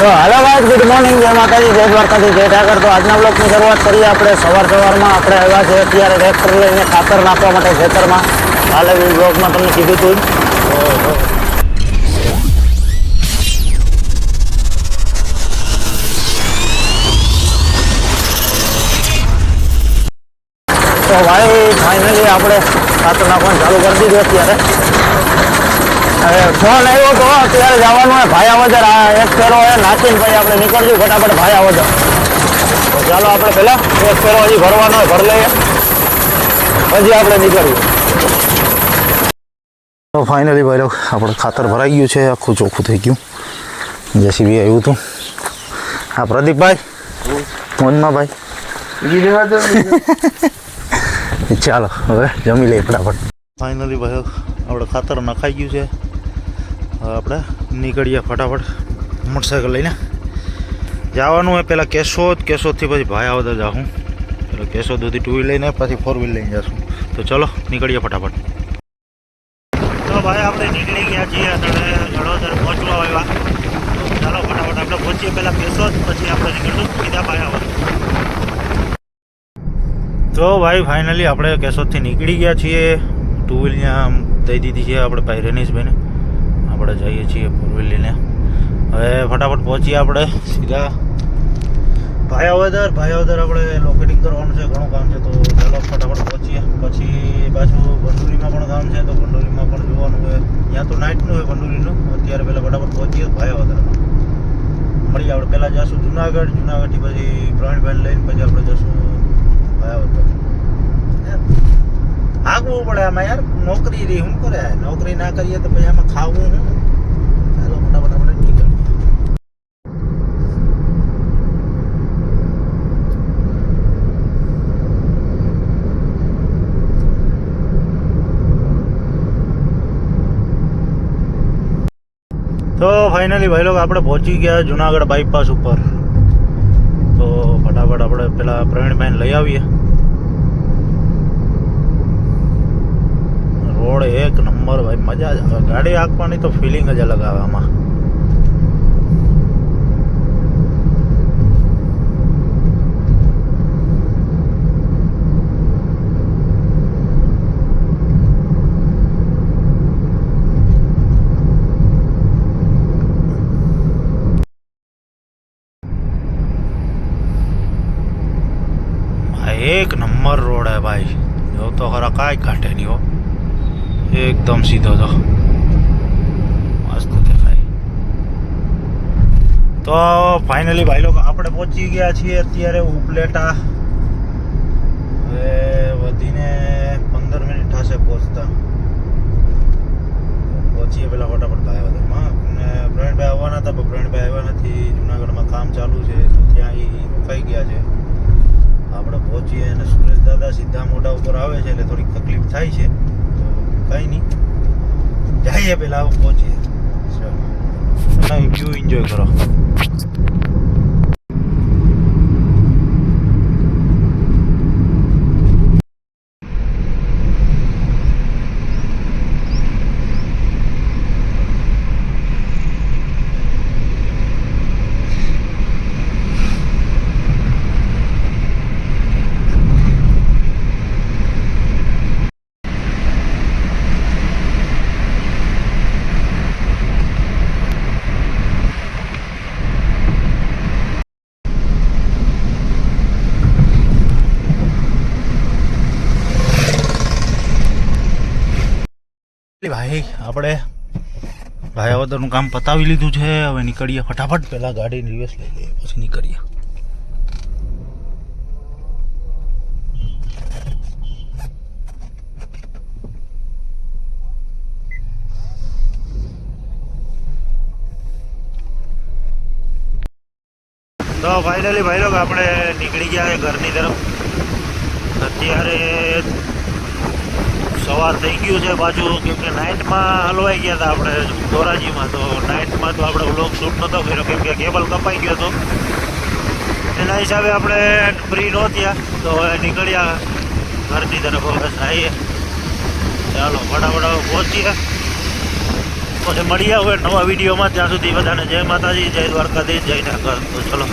તો હાલો ભાઈ good morning જય માતાજી, જય દ્વારકાજી જય ઠાકર. તો આજના બ્લોકની શરૂઆત કરીએ આપણે. સવાર સવારમાં આપણે આવ્યા છે અત્યારે ટ્રેક્ટર લઈને ખાતર નાખવા માટે ખેતરમાં. હાલ બ્લોકમાં તમને કીધું હતું તો ભાઈ ફાઇનલી આપણે ખાતર નાખવાનું ચાલુ કરી દીધું અત્યારે. ફોન આવ્યો તો અત્યારે જવાનું હોય ભાઈ આવદર આ એક ફેરો એ નાખીને પછી આપણે નીકળશું ફટાફટ ભાઈ આવદર તો ચાલો આપણે પહેલા એક ફેરો હજી ભરવાનો હોય ભર લઈએ. પછી આપણે નીકળીએ. તો ફાઇનલી ભાઈ આપણે ખાતર ભરાઈ ગયું છે આખું ચોખ્ખું થઈ ગયું. જેસીબી આવ્યું હતું હા પ્રદીપભાઈ? મોજમાં ભાઈ? ચાલો હવે જમી લઈએ ફટાફટ. ફાઇનલી ભાઈ આપણે ખાતર નખાઈ ગયું છે. આપણે નીકળીએ ફટાફટ મોટરસાઇકલ લઈને. જવાનું હોય પહેલાં કેશોદ, કેશોદથી પછી ભાઈ આવતા જાઉં એટલે કેશોદ સુધી ટુ વ્હીલ લઈને, પછી ફોર વ્હીલ લઈને જશું. તો ચલો, નીકળીએ ફટાફટ. તો ભાઈ, આપણે નીકળી ગયા છીએ, અત્યારે હળવદર પહોંચવા આવ્યા. ચાલો ફટાફટ આપણે પહોંચીએ પહેલાં કેશોદ, પછી આપણે નીકળશું સીધા ભાઈ આવવા તો ભાઈ ફાઇનલી આપણે કેશોદથી નીકળી ગયા છીએ. ટુ વ્હીલ આમ દઈ દીધી છે આપણે ભાઈ રનીશભાઈને આપણે જઈએ છીએ ફોર લઈને હવે ફટાફટ પહોંચીએ આપણે સીધા ભાયાવદર. ભાયાવદર આપણે લોકેટિંગ કરવાનું છે, ઘણું કામ છે. તો ચાલો ફટાફટ પહોંચીએ. પછી પાછું ભંડોરીમાં પણ કામ છે, તો ભંડોરીમાં પણ જોવાનું હોય. ત્યાં તો નાઇટનું હોય ભંડોરીનું. અત્યારે પહેલાં ફટાફટ પહોંચીએ ભાયાવદરમાં. મળીએ આપણે. પહેલાં જઈશું જુનાગઢ. જુનાગઢથી પછી પ્રવીણભાઈ લઈને પછી આપણે જઈશું ભાયાવદર. હાંકવું પડે આમાં યાર. નોકરી રહી શું કરે? નોકરી ના કરીએ તો પછી આમાં ખાવું શું ચાલો, ફટાફટ આપણે તો ફાઇનલી ભાઈ લોકો આપણે પહોંચી ગયા જુનાગઢ બાયપાસ ઉપર. તો ફટાફટ આપણે પેલા પ્રવીણભાઈને લઈ આવીએ. રોડ એક નંબર ભાઈ, મજા જ આવે. ગાડી હાંકવાની તો ફિલિંગ જ અલગ આવે આમાં. એક નંબર રોડ હે ભાઈ. જો તો ખરા કાંઈ કાઢે નહીં હો. એકદમ સીધો તો. મસ્ત દેખાય. તો ફાઇનલી ભાઈ લોકો આપણે પહોંચી ગયા છીએ અત્યારે ઉપલેટા. હવે વધીને પંદર મિનિટ થશે પહોંચતા. પહોંચીએ પેલા ફટાફટ ભાઈવદરમાં. અને પ્રવીણભાઈ આવવાના હતા, પણ પ્રવીણભાઈ આવ્યા નથી. જુનાગઢમાં કામ ચાલુ છે, તો ત્યાં એ રોકાઈ ગયા છે. આપણે પહોંચીએ અને સુરેશ દાદા સીધા મોઢા ઉપર આવે છે, એટલે થોડીક તકલીફ થાય છે. કંઈ નહીં. જઈએ પહેલાં પહોંચીએ. ચલો. વ્યૂ એન્જોય કરો. ભાઈ, આપણે ભાયાવદરનું કામ પતાવી લીધું છે. હવે નીકળીએ ફટાફટ. પહેલાં ગાડી રિવર્સ લઈ લઈએ, પછી નીકળીએ. તો ફાઇનલી ભાઈ લોકો આપણે નીકળી ગયા ઘરની તરફ. અત્યારે સવાર થઈ ગયું છે પાછું કેમ કે નાઇટમાં હલવાઈ ગયા હતા આપણે ધોરાજીમાં, તો નાઇટમાં તો આપણે વ્લોગ શૂટ નહોતો કર્યો, કેમ કે કેબલ કપાઈ ગયો હતો. એના હિસાબે આપણે ફ્રી નહોત્યા તો હવે નીકળ્યા ઘરની તરફ હવે આવીએ. ચાલો, ફટાફટ પહોંચીએ. પછી મળીએ હવે નવા વિડીયોમાં. ત્યાં સુધી બધાને જય માતાજી, જય દ્વારકાધીશ, જય ઠાકર. તો ચલો.